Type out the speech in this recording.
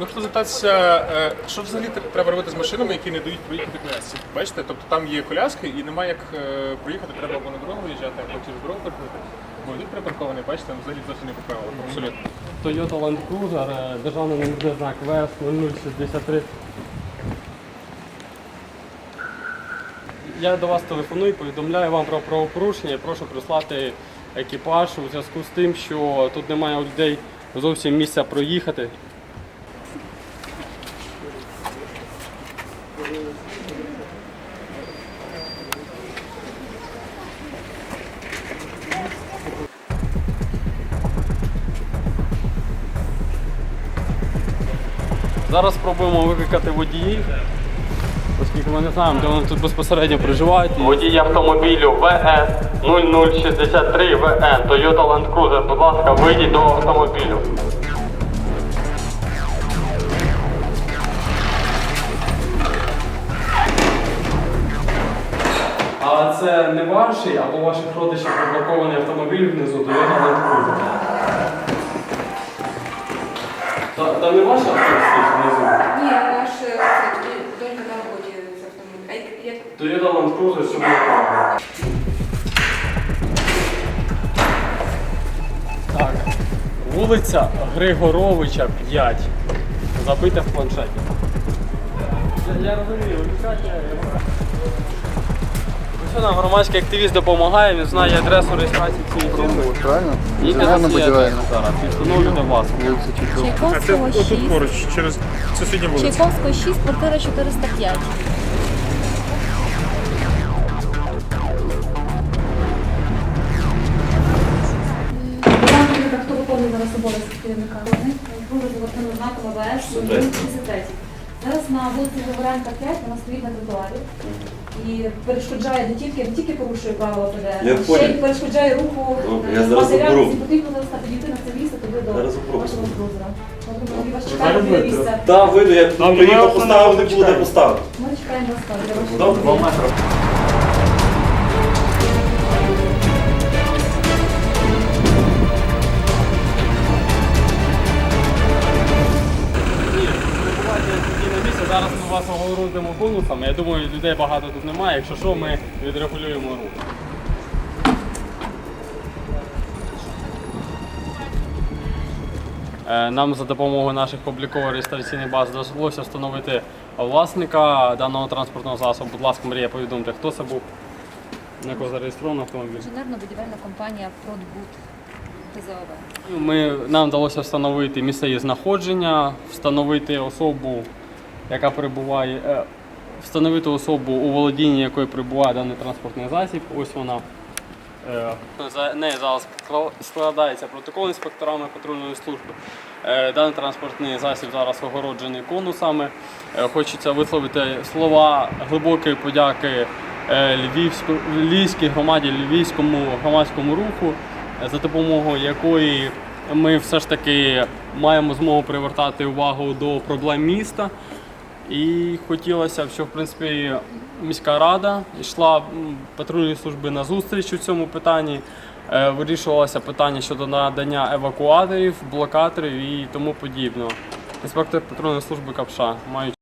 ми хотіли запитатися, е, що взагалі треба робити з машинами, які не дають проїхати колясці? Бачите, тобто там є коляски і немає як е, проїхати, треба або на дорогу виїжджати, або через дорогу переходити. Бо він припаркований, бачите, там взагалі зовсім не по правилам, абсолютно. Toyota Land Cruiser, е, державний номерний знак ВС 0063. Я до вас телефоную, повідомляю вам про правопорушення. Прошу прислати екіпаж у зв'язку з тим, що тут немає людей зовсім місця проїхати. Зараз спробуємо викликати водіїв, оскільки ми не знаємо, де вони тут безпосередньо проживають. Водій автомобілю ВС 0063 ВН Toyota Land Cruiser. Будь ласка, вийдіть до автомобілю. А це не ваші або ваших родичів припаркований автомобіль внизу Toyota Land Cruiser. Та, та не ваша автомобіль внизу? Ні, наш е, це, донька на роботі з автомобілем. А як- як Toyota Land Cruiser сьомого правила. Так. Вулиця Григоровича 5. Забита в планшеті. Я, я розумію. Що нам громадський активіст допомагає, він знає адресу реєстрації цієї фірми. Правильно? І адреса зараз. Вас. Чайкова. А це Чайковського 6. через сусідню вулицю. Чайковського 6, квартира 405. Керівника? Вони дуже завертими знаком АВС 33. Зараз на вулиці Григоренка 5 вона стоїть на тротуарі і перешкоджає не тільки, не тільки порушує правила ПДР, а ще й перешкоджає руху е, я зараз матеріалів. заберу. І потрібно зараз підійти на це місце туди до Зараз заберу. вашого крузера. Ми вас чекаємо біля місця. Так, вийду, я тут приїхав, поставив, не було де поставити. Ми чекаємо вас там, для вашого Добре, два метри. Зараз ми вас бонусами. Я думаю, людей багато тут немає. Якщо що, ми відрегулюємо рух. Е, Нам за допомогою наших обліково-реєстраційних баз вдалося встановити власника даного транспортного засобу. Будь ласка, Марія, повідомте, хто це був, на кого зареєстровано автомобіль. Інженерно-будівельна компанія «Продбуд» ТЗОВ. Ми, нам вдалося встановити місце її знаходження, встановити особу, яка перебуває, е, встановити особу, у володінні якої перебуває даний транспортний засіб. Ось вона. Е, За нею зараз складається протокол інспекторами патрульної служби. Е, Даний транспортний засіб зараз огороджений конусами. Хочеться висловити слова глибокої подяки Львівській громаді, Львівському громадському руху, за допомогою якої ми все ж таки маємо змогу привертати увагу до проблем міста. І хотілося б, в принципі міська рада йшла патрульні служби на зустріч у цьому питанні. Е, Вирішувалося питання щодо надання евакуаторів, блокаторів і тому подібного. Інспектор патрульної служби Капша мають